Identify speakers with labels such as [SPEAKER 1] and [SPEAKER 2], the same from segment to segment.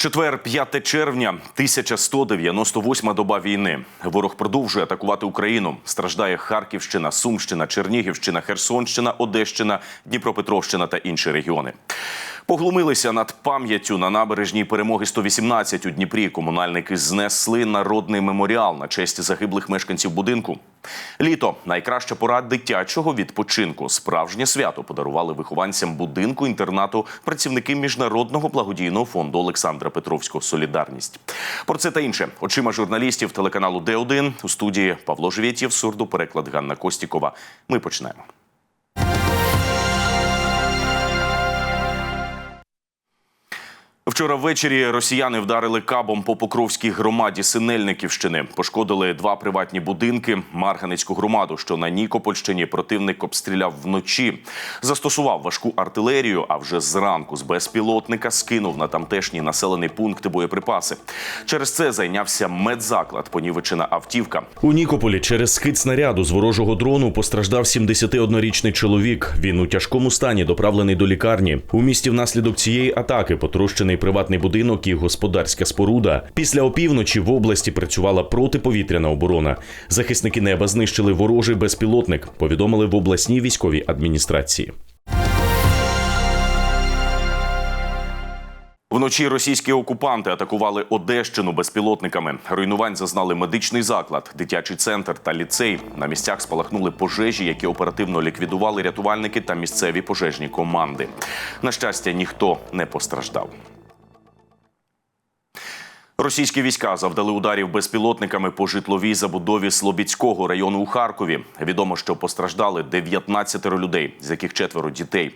[SPEAKER 1] Четвер, 5 червня, 1198 доба війни. Ворог продовжує атакувати Україну. Страждає Харківщина, Сумщина, Чернігівщина, Херсонщина, Одещина, Дніпропетровщина та інші регіони. Поглумилися над пам'яттю на набережній перемоги 118 у Дніпрі. Комунальники знесли народний меморіал на честь загиблих мешканців будинку. Літо найкраща пора дитячого відпочинку. Справжнє свято подарували вихованцям будинку інтернату працівники міжнародного благодійного фонду Олександра Петровського Солідарність. Про це та інше очима журналістів телеканалу Д1 у студії Павло Живєтєв, сурдопереклад Ганна Костікова. Ми починаємо. Вчора ввечері росіяни вдарили кабом по Покровській громаді Синельниківщини. Пошкодили два приватні будинки. Марганецьку громаду, що на Нікопольщині противник обстріляв вночі. Застосував важку артилерію, а вже зранку з безпілотника скинув на тамтешній населений пункт боєприпаси. Через це зайнявся медзаклад, понівечена автівка. У Нікополі через скид снаряду з ворожого дрону постраждав 71-річний чоловік. Він у тяжкому стані доправлений до лікарні. У місті внаслідок цієї атаки потрощений приватний будинок і господарська споруда. Після опівночі в області працювала протиповітряна оборона. Захисники неба знищили ворожий безпілотник. Повідомили в обласній військовій адміністрації. Вночі російські окупанти атакували Одещину безпілотниками. Руйнувань зазнали медичний заклад, дитячий центр та ліцей. На місцях спалахнули пожежі, які оперативно ліквідували рятувальники та місцеві пожежні команди. На щастя, ніхто не постраждав. Російські війська завдали ударів безпілотниками по житловій забудові Слобідського району у Харкові. Відомо, що постраждали 19 людей, з яких четверо дітей.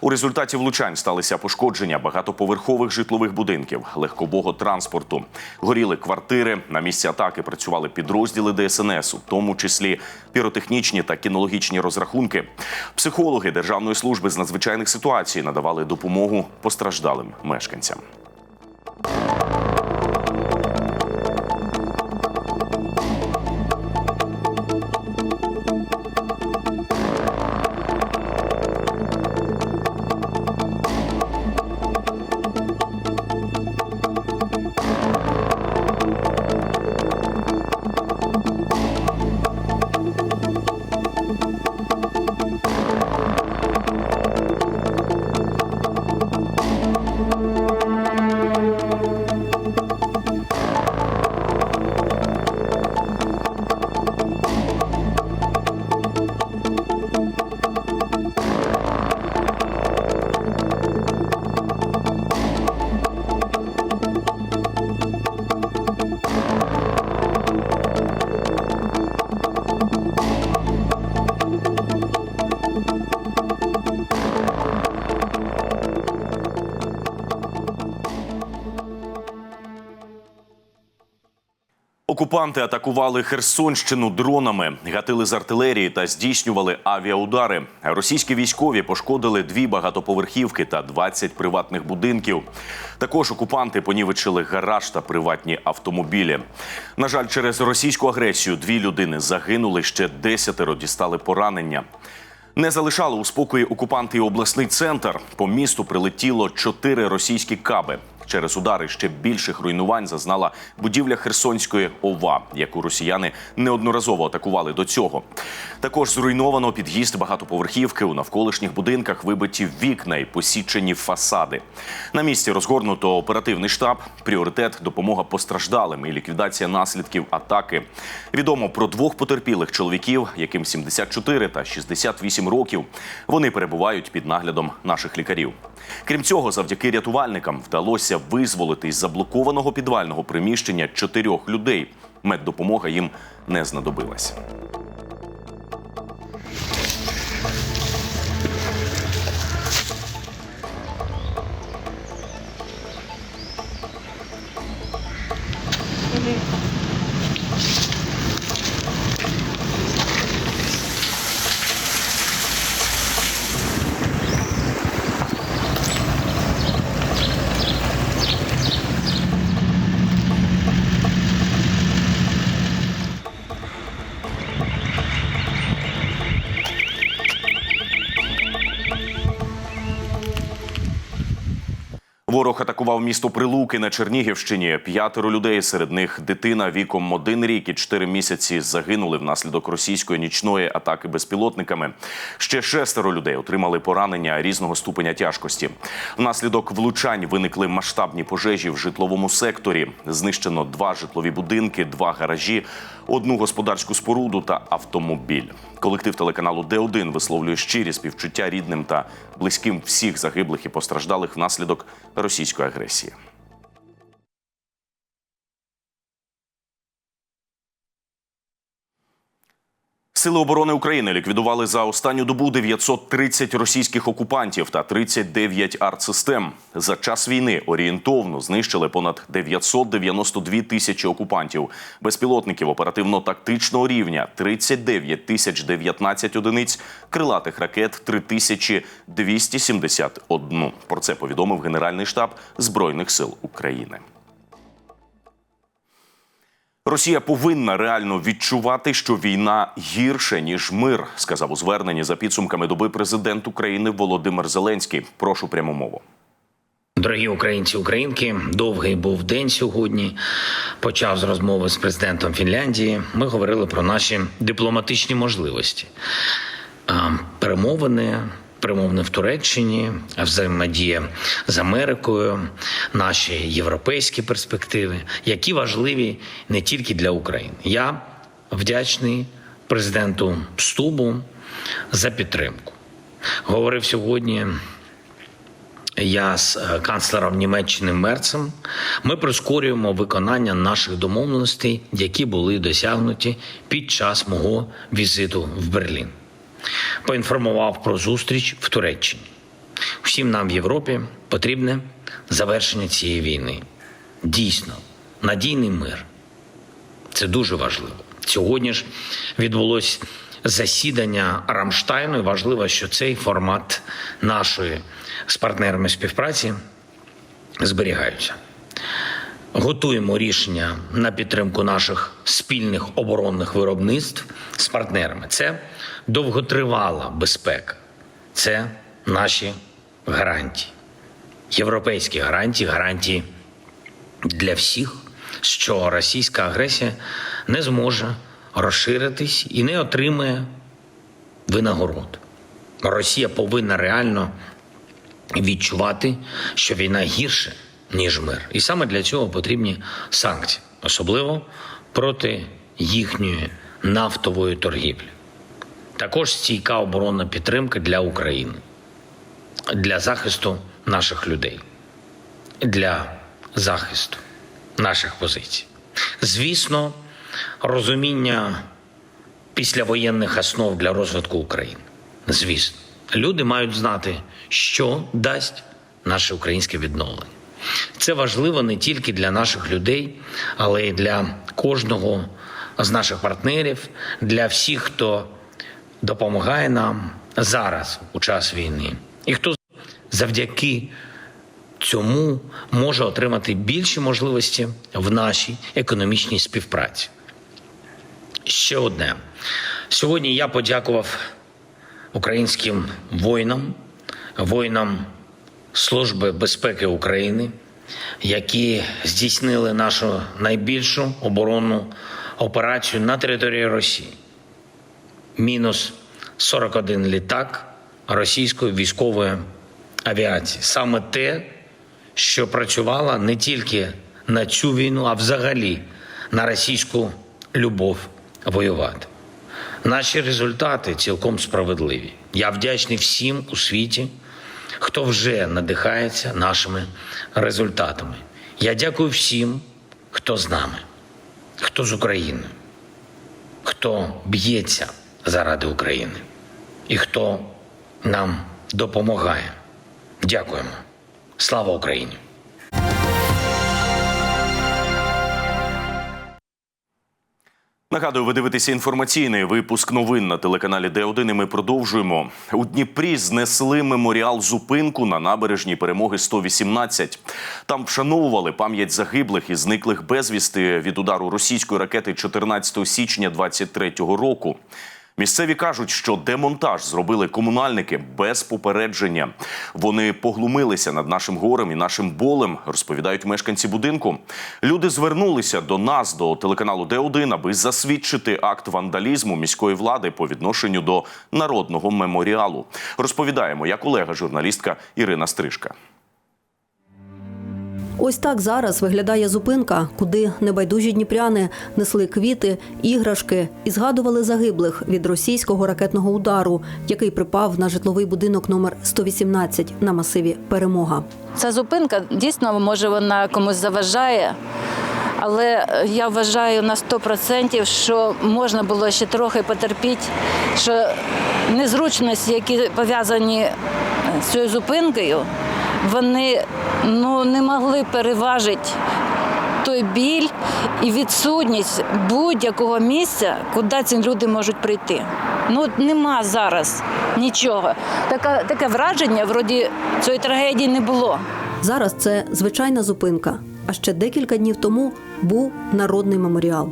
[SPEAKER 1] У результаті влучань сталися пошкодження багатоповерхових житлових будинків, легкового транспорту. Горіли квартири. На місці атаки працювали підрозділи ДСНС, у тому числі піротехнічні та кінологічні розрахунки. Психологи Державної служби з надзвичайних ситуацій надавали допомогу постраждалим мешканцям. Окупанти атакували Херсонщину дронами, гатили з артилерії та здійснювали авіаудари. Російські військові пошкодили дві багатоповерхівки та 20 приватних будинків. Також окупанти понівечили гараж та приватні автомобілі. На жаль, через російську агресію дві людини загинули ще десятеро дістали поранення. Не залишали у спокої окупанти і обласний центр. По місту прилетіло чотири російські каби. Через удари ще більших руйнувань зазнала будівля Херсонської ОВА, яку росіяни неодноразово атакували до цього. Також зруйновано під'їзд багатоповерхівки у навколишніх будинках, вибиті вікна і посічені фасади. На місці розгорнуто оперативний штаб. Пріоритет допомога постраждалим і ліквідація наслідків атаки. Відомо про двох потерпілих чоловіків, яким 74 та 68 років. Вони перебувають під наглядом наших лікарів. Крім цього, завдяки рятувальникам вдалося визволити із заблокованого підвального приміщення чотирьох людей. Меддопомога їм не знадобилась. Атакував місто Прилуки на Чернігівщині. П'ятеро людей, серед них дитина віком один рік і чотири місяці загинули внаслідок російської нічної атаки безпілотниками. Ще шестеро людей отримали поранення різного ступеня тяжкості. Внаслідок влучань виникли масштабні пожежі в житловому секторі. Знищено два житлові будинки, два гаражі, одну господарську споруду та автомобіль. Колектив телеканалу Д1 висловлює щирі співчуття рідним та близьким всіх загиблих і постраждалих внаслідок російської агресії агресії. Сили оборони України ліквідували за останню добу 930 російських окупантів та 39 артсистем. За час війни орієнтовно знищили понад 992 тисячі окупантів, безпілотників оперативно-тактичного рівня 39 тисяч 19 одиниць, крилатих ракет 3271. Про це повідомив Генеральний штаб Збройних сил України. Росія повинна реально відчувати, що війна гірше ніж мир, сказав у зверненні за підсумками доби президент України Володимир Зеленський. Прошу пряму мову.
[SPEAKER 2] Дорогі українці, українки, довгий був день сьогодні. Почав з розмови з президентом Фінляндії. Ми говорили про наші дипломатичні можливості. Перемовини, перемовини в Туреччині, взаємодія з Америкою, наші європейські перспективи, які важливі не тільки для України. Я вдячний президенту Стубу за підтримку. Говорив сьогодні я з е, канцлером Німеччини Мерцем. Ми прискорюємо виконання наших домовленостей, які були досягнуті під час мого візиту в Берлін. Поінформував про зустріч в Туреччині. Всім нам в Європі потрібне завершення цієї війни. Дійсно, надійний мир. Це дуже важливо. Сьогодні ж відбулось засідання Рамштайну. і Важливо, що цей формат нашої з партнерами співпраці зберігаються. Готуємо рішення на підтримку наших спільних оборонних виробництв з партнерами. Це довготривала безпека, це наші гарантії, європейські гарантії, гарантії для всіх, що російська агресія не зможе розширитись і не отримає винагород. Росія повинна реально відчувати, що війна гірше, ніж мир. І саме для цього потрібні санкції, особливо проти їхньої нафтової торгівлі. Також стійка оборонна підтримка для України, для захисту наших людей, для захисту наших позицій. Звісно, розуміння післявоєнних основ для розвитку України. Звісно, люди мають знати, що дасть наше українське відновлення. Це важливо не тільки для наших людей, але й для кожного з наших партнерів, для всіх, хто допомагає нам зараз у час війни, і хто завдяки цьому може отримати більші можливості в нашій економічній співпраці. Ще одне. Сьогодні я подякував українським воїнам, воїнам Служби безпеки України, які здійснили нашу найбільшу оборонну операцію на території Росії. Мінус 41 літак російської військової авіації. Саме те, що працювала не тільки на цю війну, а взагалі на російську любов воювати. Наші результати цілком справедливі. Я вдячний всім у світі, хто вже надихається нашими результатами. Я дякую всім, хто з нами, хто з Україною, хто б'ється заради України і хто нам допомагає. Дякуємо. Слава Україні!
[SPEAKER 1] Нагадую, ви дивитеся інформаційний випуск новин на телеканалі Д1 і Ми продовжуємо у Дніпрі. Знесли меморіал зупинку на набережній перемоги 118. Там вшановували пам'ять загиблих і зниклих безвісти від удару російської ракети 14 січня 23-го року. Місцеві кажуть, що демонтаж зробили комунальники без попередження. Вони поглумилися над нашим горем і нашим болем, розповідають мешканці будинку. Люди звернулися до нас, до телеканалу Д1, аби засвідчити акт вандалізму міської влади по відношенню до народного меморіалу. Розповідає моя колега, журналістка Ірина Стрижка.
[SPEAKER 3] Ось так зараз виглядає зупинка, куди небайдужі дніпряни несли квіти, іграшки і згадували загиблих від російського ракетного удару, який припав на житловий будинок номер 118 на масиві Перемога.
[SPEAKER 4] Ця зупинка дійсно може вона комусь заважає, але я вважаю на 100%, що можна було ще трохи потерпіти, що незручності, які пов'язані з цією зупинкою, вони ну, не могли переважити той біль і відсутність будь-якого місця, куди ці люди можуть прийти. Ну нема зараз нічого. Таке, таке враження, вроді цієї трагедії не було.
[SPEAKER 3] Зараз це звичайна зупинка. А ще декілька днів тому був народний меморіал.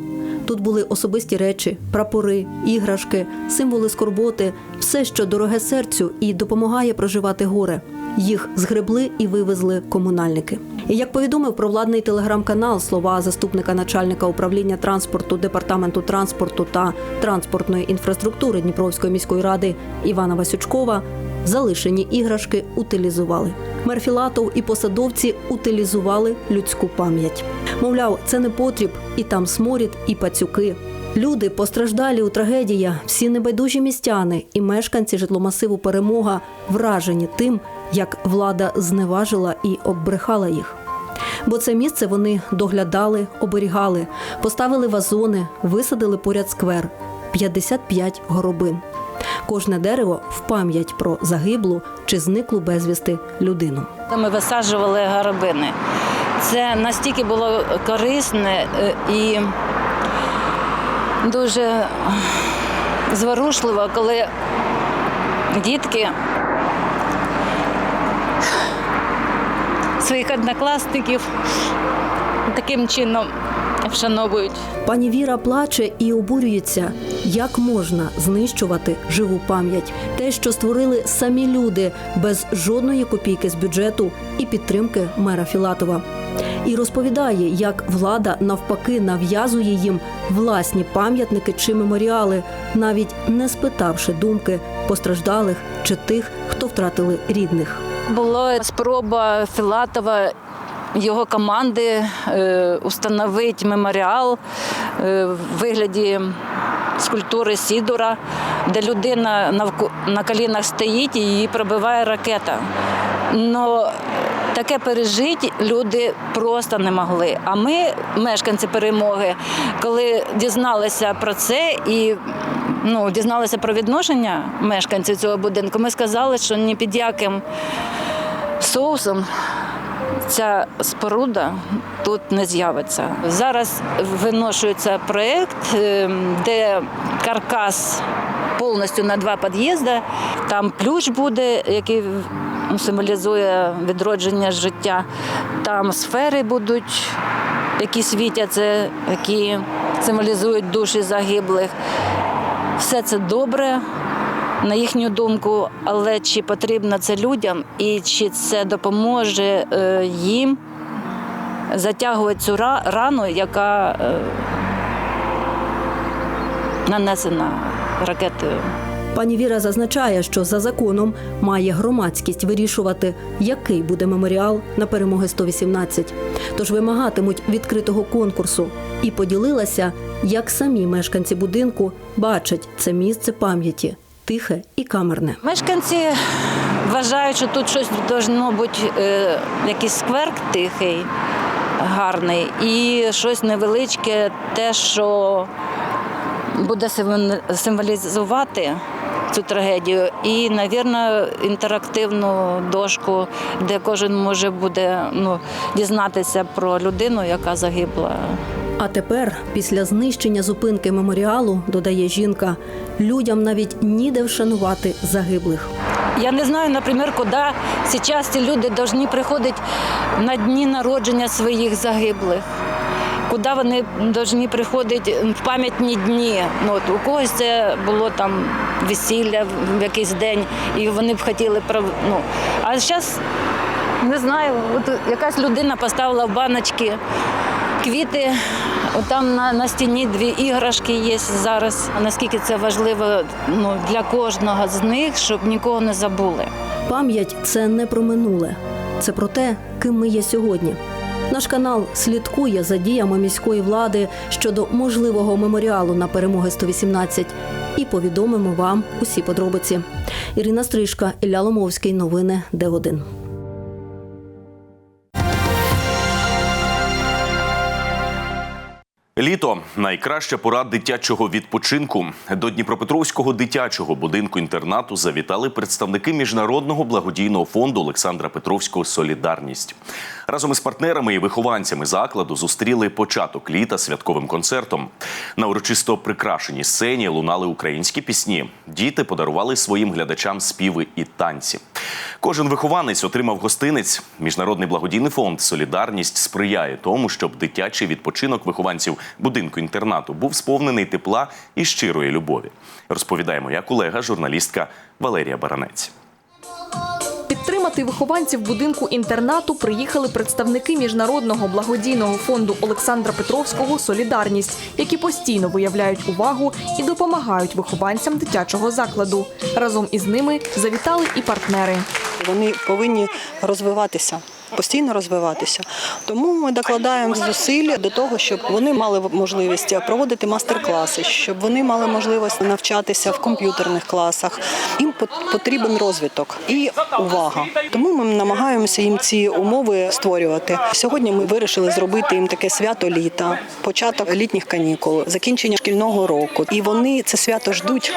[SPEAKER 3] Тут були особисті речі, прапори, іграшки, символи скорботи, все, що дороге серцю і допомагає проживати горе. Їх згребли і вивезли комунальники. І як повідомив провладний телеграм-канал, слова заступника начальника управління транспорту департаменту транспорту та транспортної інфраструктури Дніпровської міської ради Івана Васючкова, залишені іграшки утилізували. Мер Філатов і посадовці утилізували людську пам'ять. Мовляв, це не потріб, і там сморід, і пацюки. Люди постраждалі у трагедії, всі небайдужі містяни і мешканці житломасиву Перемога вражені тим, як влада зневажила і оббрехала їх. Бо це місце вони доглядали, оберігали, поставили вазони, висадили поряд сквер 55 горобин. Кожне дерево в пам'ять про загиблу чи зниклу безвісти людину.
[SPEAKER 4] Ми висаджували горобини. Це настільки було корисне е, і дуже зворушливо, коли дітки своїх однокласників таким чином вшановують.
[SPEAKER 3] Пані Віра плаче і обурюється, як можна знищувати живу пам'ять, те, що створили самі люди без жодної копійки з бюджету і підтримки мера Філатова. І розповідає, як влада навпаки нав'язує їм власні пам'ятники чи меморіали, навіть не спитавши думки постраждалих чи тих, хто втратили рідних.
[SPEAKER 4] Була спроба Філатова його команди е, установити меморіал е, в вигляді скульптури Сідора, де людина на колінах стоїть і її пробиває ракета. Но таке пережити люди просто не могли. А ми, мешканці перемоги, коли дізналися про це і ну, дізналися про відношення мешканців цього будинку, ми сказали, що ні під яким соусом ця споруда тут не з'явиться. Зараз виношується проєкт, е, де каркас повністю на два під'їзди. Там ключ буде, який символізує відродження життя. Там сфери будуть, які світяться, які символізують душі загиблих. Все це добре, на їхню думку, але чи потрібно це людям і чи це допоможе е, їм затягувати цю рану, яка е, нанесена ракетою.
[SPEAKER 3] Пані Віра зазначає, що за законом має громадськість вирішувати, який буде меморіал на перемоги 118. Тож вимагатимуть відкритого конкурсу і поділилася, як самі мешканці будинку бачать це місце пам'яті тихе і камерне.
[SPEAKER 4] Мешканці вважають, що тут щось должно бути, е, якийсь скверк тихий, гарний, і щось невеличке, те, що буде символізувати цю трагедію. І, навірно, інтерактивну дошку, де кожен може буде ну, дізнатися про людину, яка загибла.
[SPEAKER 3] А тепер, після знищення зупинки меморіалу, додає жінка, людям навіть ніде вшанувати загиблих.
[SPEAKER 4] Я не знаю, наприклад, куди зараз ці люди повинні приходити на дні народження своїх загиблих. куди вони повинні приходити в пам'ятні дні. Ну, от, у когось це було там весілля в якийсь день, і вони б хотіли ну, А зараз не знаю, от якась людина поставила в баночки квіти. Там на, на стіні дві іграшки є зараз. Наскільки це важливо ну, для кожного з них, щоб нікого не забули.
[SPEAKER 3] Пам'ять це не про минуле, це про те, ким ми є сьогодні. Наш канал слідкує за діями міської влади щодо можливого меморіалу на перемоги 118 і повідомимо вам усі подробиці. Ірина Стрижка, Ілля Ломовський. Новини Д1.
[SPEAKER 1] Літо найкраща пора дитячого відпочинку. До Дніпропетровського дитячого будинку інтернату завітали представники міжнародного благодійного фонду Олександра Петровського Солідарність разом із партнерами і вихованцями закладу зустріли початок літа святковим концертом. На урочисто прикрашеній сцені лунали українські пісні. Діти подарували своїм глядачам співи і танці. Кожен вихованець отримав гостинець. Міжнародний благодійний фонд Солідарність сприяє тому, щоб дитячий відпочинок вихованців будинку інтернату був сповнений тепла і щирої любові. Розповідає моя колега, журналістка Валерія Баранець.
[SPEAKER 5] Підтримати вихованців будинку інтернату приїхали представники міжнародного благодійного фонду Олександра Петровського Солідарність, які постійно виявляють увагу і допомагають вихованцям дитячого закладу. Разом із ними завітали і партнери.
[SPEAKER 6] Вони повинні розвиватися. Постійно розвиватися, тому ми докладаємо зусиль до того, щоб вони мали можливість проводити мастер-класи, щоб вони мали можливість навчатися в комп'ютерних класах. Їм пот- потрібен розвиток і увага. Тому ми намагаємося їм ці умови створювати. Сьогодні ми вирішили зробити їм таке свято літа, початок літніх канікул, закінчення шкільного року. І вони це свято ждуть.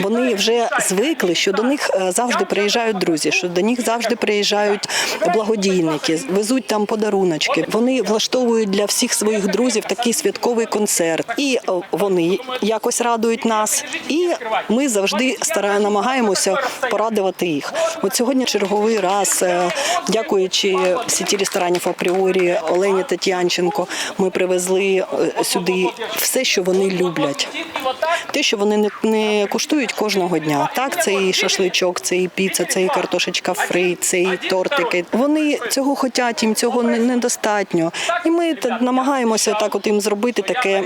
[SPEAKER 6] Вони вже звикли, що до них е, завжди приїжджають друзі, що до них завжди приїжджають благодійники, везуть там подаруночки. Вони влаштовують для всіх своїх друзів такий святковий концерт. І е, вони якось радують нас. І ми завжди стараємо, намагаємося порадувати їх. От сьогодні черговий раз, е, дякуючи сіті ресторанів апріорі Олені Тетянченко, ми привезли е, сюди все, що вони люблять. Те, що вони не, не куштують кожного дня. Так, це і шашличок, це і піца, це і картошечка фри, це і тортики. Вони цього хочуть, їм цього не- недостатньо. І ми намагаємося так от їм зробити таке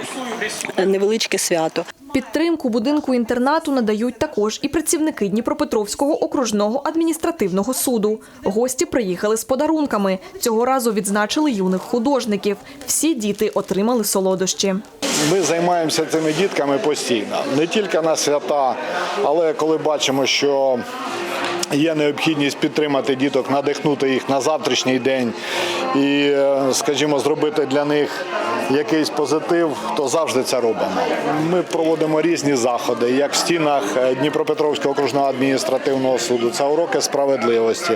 [SPEAKER 6] невеличке свято.
[SPEAKER 5] Підтримку будинку інтернату надають також і працівники Дніпропетровського окружного адміністративного суду. Гості приїхали з подарунками. Цього разу відзначили юних художників. Всі діти отримали солодощі.
[SPEAKER 7] Ми займаємося цими дітками постійно, не тільки на свята, але коли бачимо, що є необхідність підтримати діток, надихнути їх на завтрашній день і, е, скажімо, зробити для них якийсь позитив, то завжди це робимо. Ми проводимо різні заходи, як в стінах е, Дніпропетровського окружного адміністративного суду. Це уроки справедливості.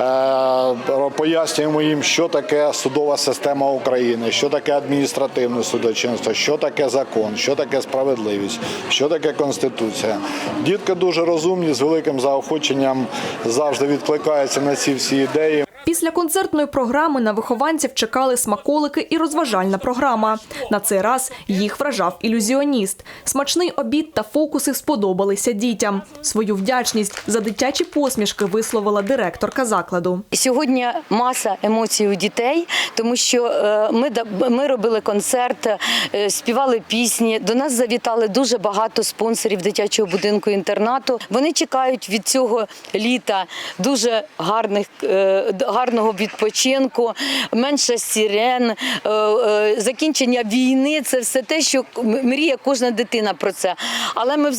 [SPEAKER 7] Е, Пояснюємо їм, що таке судова система України, що таке адміністративне судочинство, що таке закон, що таке справедливість, що таке конституція. Дітки дуже розумні, з великим заохоченням завжди відкликаються на ці всі ідеї.
[SPEAKER 5] Після концертної програми на вихованців чекали смаколики і розважальна програма. На цей раз їх вражав ілюзіоніст. Смачний обід та фокуси сподобалися дітям. Свою вдячність за дитячі посмішки висловила директорка закладу.
[SPEAKER 8] Сьогодні маса емоцій у дітей, тому що е, ми, ми робили концерт, е, співали пісні. До нас завітали дуже багато спонсорів дитячого будинку інтернату. Вони чекають від цього літа дуже гарних, е, гарного відпочинку, менше сирен, е, е, закінчення війни. Це все те, що мріє кожна дитина про це. Але ми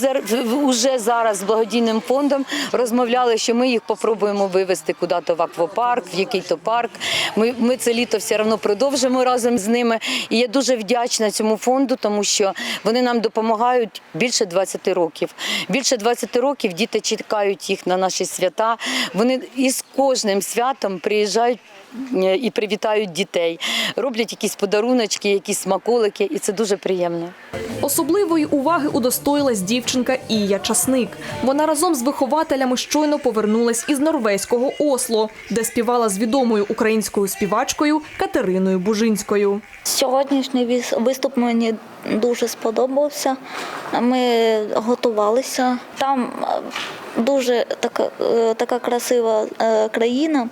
[SPEAKER 8] вже зараз з благодійним фондом розмовляли, що ми їх попробуємо вивезти куди-то в аквапарк, в який-то парк. Ми, ми це літо все одно продовжимо разом з ними. І я дуже вдячна цьому фонду, тому що вони нам допомагають більше 20 років. Більше 20 років діти чекають їх на наші свята. Вони із кожним святом приїжджають е, і привітають дітей, роблять якісь подаруночки, якісь смаколики, і це дуже приємно.
[SPEAKER 5] Особливої уваги удостоїлась дівчинка Ія Часник. Вона разом з вихователями щойно повернулась із норвезького Осло, де співала з відомою українською співачкою Катериною Бужинською.
[SPEAKER 9] Сьогоднішній виступ мені дуже сподобався. Ми готувалися. Там е, дуже така, е, така красива країна,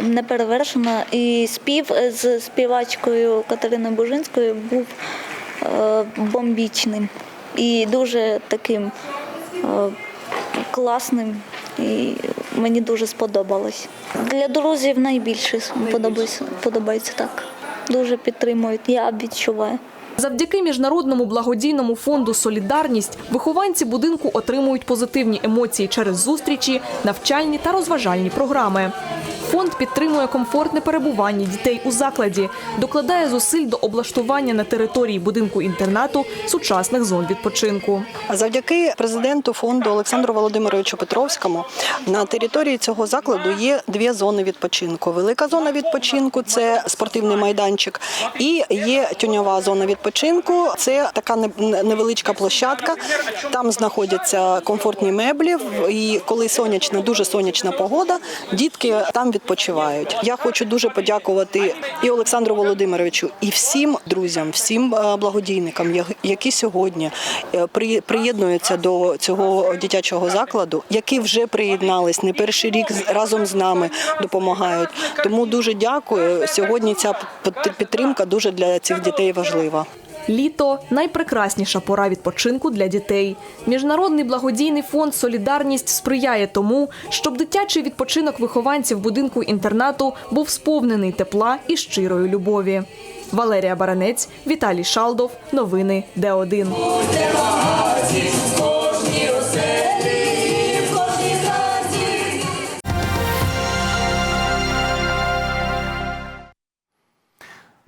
[SPEAKER 9] неперевершена. І спів з співачкою Катериною Бужинською був е, бомбічним і дуже таким е, класним. І мені дуже сподобалось. Для друзів найбільше подобається, подобається так. Дуже підтримують, я відчуваю.
[SPEAKER 5] Завдяки міжнародному благодійному фонду Солідарність вихованці будинку отримують позитивні емоції через зустрічі, навчальні та розважальні програми. Фонд підтримує комфортне перебування дітей у закладі, докладає зусиль до облаштування на території будинку інтернату сучасних зон відпочинку.
[SPEAKER 6] Завдяки президенту фонду Олександру Володимировичу Петровському на території цього закладу є дві зони відпочинку. Велика зона відпочинку це спортивний майданчик, і є тюньова зона відпочинку. Це така невеличка площадка. Там знаходяться комфортні меблі. І коли сонячна, дуже сонячна погода, дітки там відпочивають. Я хочу дуже подякувати і Олександру Володимировичу, і всім друзям, всім е, благодійникам, які сьогодні е, приєднуються до цього дитячого закладу, які вже приєднались не перший рік разом з нами допомагають. Тому дуже дякую. Сьогодні ця підтримка дуже для цих дітей важлива.
[SPEAKER 5] Літо найпрекрасніша пора відпочинку для дітей. Міжнародний благодійний фонд Солідарність сприяє тому, щоб дитячий відпочинок вихованців будинку інтернату був сповнений тепла і щирої любові. Валерія Баранець, Віталій Шалдов. Новини Д1.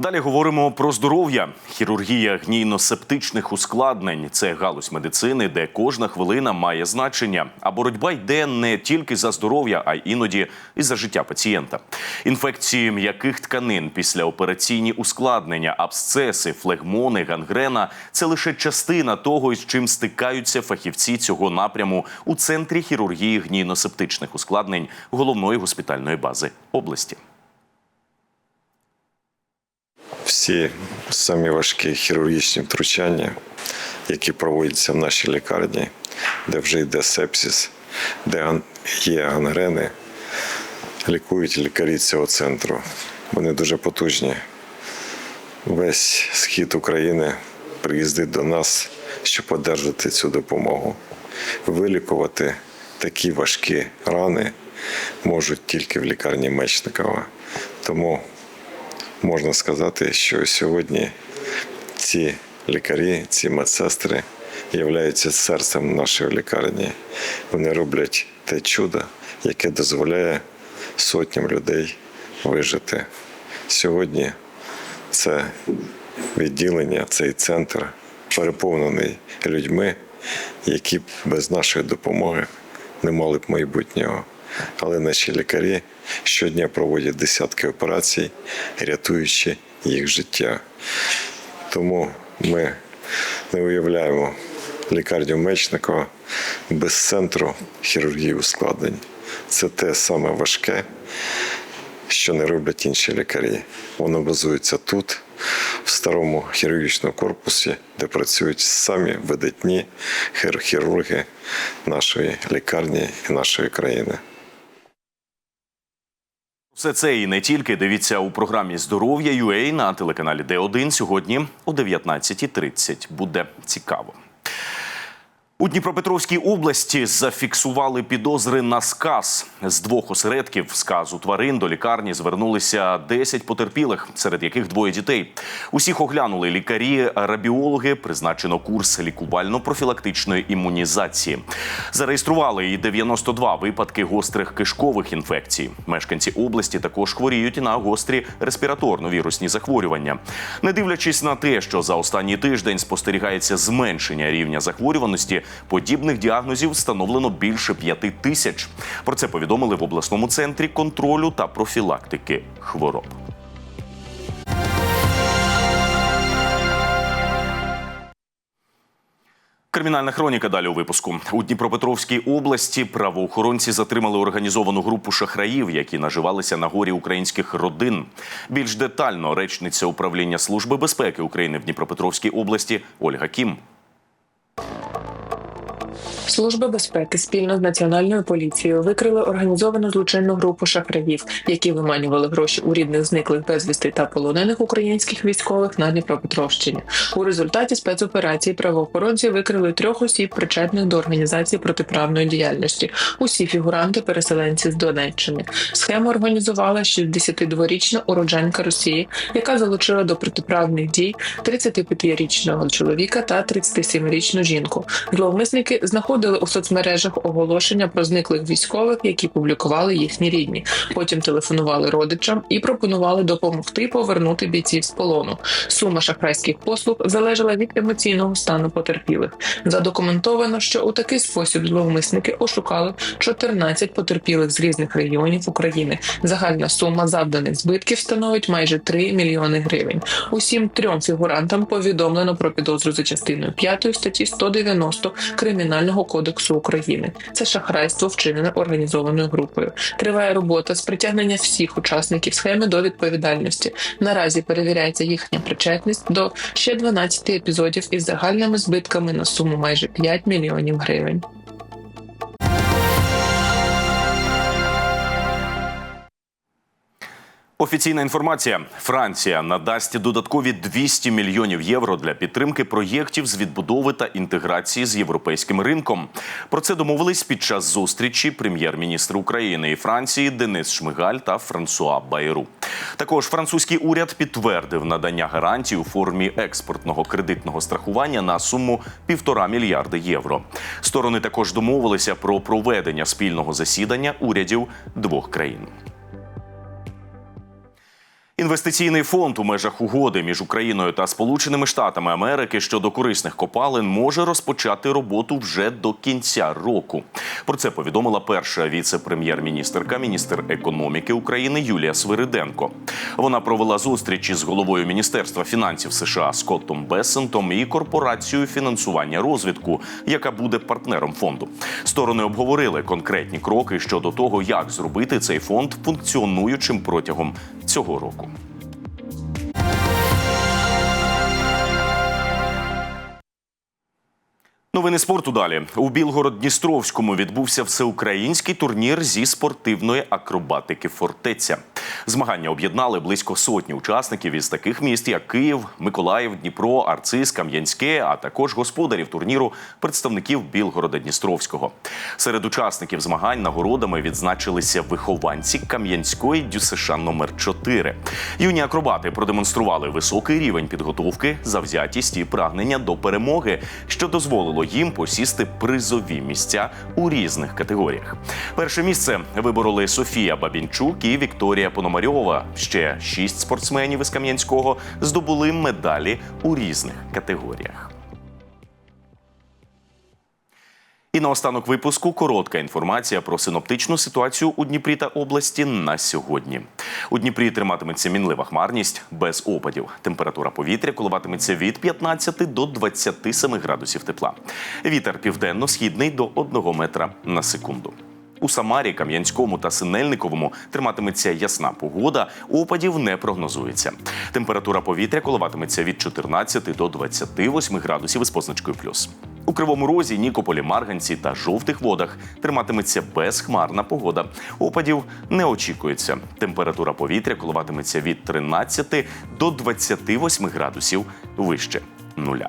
[SPEAKER 1] Далі говоримо про здоров'я. Хірургія гнійно-септичних ускладнень це галузь медицини, де кожна хвилина має значення. А боротьба йде не тільки за здоров'я, а й іноді і за життя пацієнта. Інфекції м'яких тканин, післяопераційні ускладнення, абсцеси, флегмони, гангрена це лише частина того, із чим стикаються фахівці цього напряму у центрі хірургії гнійно-септичних ускладнень головної госпітальної бази області.
[SPEAKER 10] Всі самі важкі хірургічні втручання, які проводяться в нашій лікарні, де вже йде сепсис, де є гангрени, лікують лікарі цього центру. Вони дуже потужні. Весь схід України приїздить до нас, щоб одержати цю допомогу. Вилікувати такі важкі рани можуть тільки в лікарні Мечникова. Тому можна сказати, що сьогодні ці лікарі, ці медсестри являються серцем нашої лікарні. Вони роблять те чудо, яке дозволяє сотням людей вижити. Сьогодні це відділення, цей центр переповнений людьми, які б без нашої допомоги не мали б майбутнього. Але наші лікарі щодня проводять десятки операцій, рятуючи їх життя. Тому ми не уявляємо лікарню Мечникова без центру хірургії ускладнень. Це те саме важке, що не роблять інші лікарі. Воно базується тут, в старому хірургічному корпусі, де працюють самі видатні хірурги нашої лікарні і нашої країни.
[SPEAKER 1] Все це і не тільки дивіться у програмі Здоров'я UA на телеканалі Д1 сьогодні о 19.30. Буде цікаво. У Дніпропетровській області зафіксували підозри на сказ. З двох осередків сказу тварин до лікарні звернулися 10 потерпілих, серед яких двоє дітей. Усіх оглянули лікарі, рабіологи. Призначено курс лікувально-профілактичної імунізації. Зареєстрували і 92 випадки гострих кишкових інфекцій. Мешканці області також хворіють на гострі респіраторно-вірусні захворювання. Не дивлячись на те, що за останній тиждень спостерігається зменшення рівня захворюваності, подібних діагнозів встановлено більше п'яти тисяч. Про це повідомили в обласному центрі контролю та профілактики хвороб. Кримінальна хроніка далі у випуску у Дніпропетровській області правоохоронці затримали організовану групу шахраїв, які наживалися на горі українських родин. Більш детально речниця управління служби безпеки України в Дніпропетровській області Ольга Кім.
[SPEAKER 11] Служба безпеки спільно з національною поліцією викрили організовану злочинну групу шахраїв, які виманювали гроші у рідних зниклих безвісти та полонених українських військових на Дніпропетровщині. У результаті спецоперації правоохоронці викрили трьох осіб, причетних до організації протиправної діяльності. Усі фігуранти переселенці з Донеччини. Схему організувала 62-річна уродженка Росії, яка залучила до протиправних дій 35-річного чоловіка та 37-річну жінку. Зловмисники знаходили у соцмережах оголошення про зниклих військових, які публікували їхні рідні. Потім телефонували родичам і пропонували допомогти повернути бійців з полону. Сума шахрайських послуг залежала від емоційного стану потерпілих. Задокументовано, що у такий спосіб зловмисники ошукали 14 потерпілих з різних регіонів України. Загальна сума завданих збитків становить майже 3 мільйони гривень. Усім трьом фігурантам повідомлено про підозру за частиною 5 статті 190 Кримінального кодексу України. Це шахрайство вчинене організованою групою. Триває робота з притягнення всіх учасників схеми до відповідальності. Наразі перевіряється їхня причетність до ще 12 епізодів із загальними збитками на суму майже 5 мільйонів гривень.
[SPEAKER 1] Офіційна інформація: Франція надасть додаткові 200 мільйонів євро для підтримки проєктів з відбудови та інтеграції з європейським ринком. Про це домовились під час зустрічі прем'єр-міністр України і Франції Денис Шмигаль та Франсуа Байру. Також французький уряд підтвердив надання гарантій у формі експортного кредитного страхування на суму півтора мільярди євро. Сторони також домовилися про проведення спільного засідання урядів двох країн. Інвестиційний фонд у межах угоди між Україною та Сполученими Штатами Америки щодо корисних копалин може розпочати роботу вже до кінця року. Про це повідомила перша віце-прем'єр-міністерка, міністр економіки України Юлія Свириденко. Вона провела зустрічі з головою Міністерства фінансів США Скоттом Бесентом і корпорацією фінансування розвідку, яка буде партнером фонду. Сторони обговорили конкретні кроки щодо того, як зробити цей фонд функціонуючим протягом цього року. Новини спорту далі у Білгород-Дністровському відбувся всеукраїнський турнір зі спортивної акробатики Фортеця. Змагання об'єднали близько сотні учасників із таких міст, як Київ, Миколаїв, Дніпро, Арцис, Кам'янське, а також господарів турніру представників Білгорода-Дністровського. Серед учасників змагань нагородами відзначилися вихованці Кам'янської ДЮСШ номер 4 Юні акробати продемонстрували високий рівень підготовки, завзятість і прагнення до перемоги, що дозволило їм посісти призові місця у різних категоріях. Перше місце вибороли Софія Бабінчук і Вікторія Пономарьова. Ще шість спортсменів із Кам'янського здобули медалі у різних категоріях. І наостанок випуску коротка інформація про синоптичну ситуацію у Дніпрі та області на сьогодні. У Дніпрі триматиметься мінлива хмарність без опадів. Температура повітря коливатиметься від 15 до 27 градусів тепла. Вітер південно-східний до 1 метра на секунду. У Самарі, Кам'янському та Синельниковому триматиметься ясна погода, опадів не прогнозується. Температура повітря коливатиметься від 14 до 28 градусів із позначкою плюс. У Кривому Розі, Нікополі, Марганці та жовтих водах триматиметься безхмарна погода. Опадів не очікується. Температура повітря коливатиметься від 13 до 28 градусів вище нуля.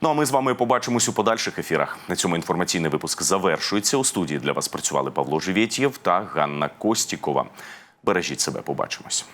[SPEAKER 1] Ну а ми з вами побачимось у подальших ефірах. На цьому інформаційний випуск завершується. У студії для вас працювали Павло Живєтєв та Ганна Костікова. Бережіть себе, побачимось.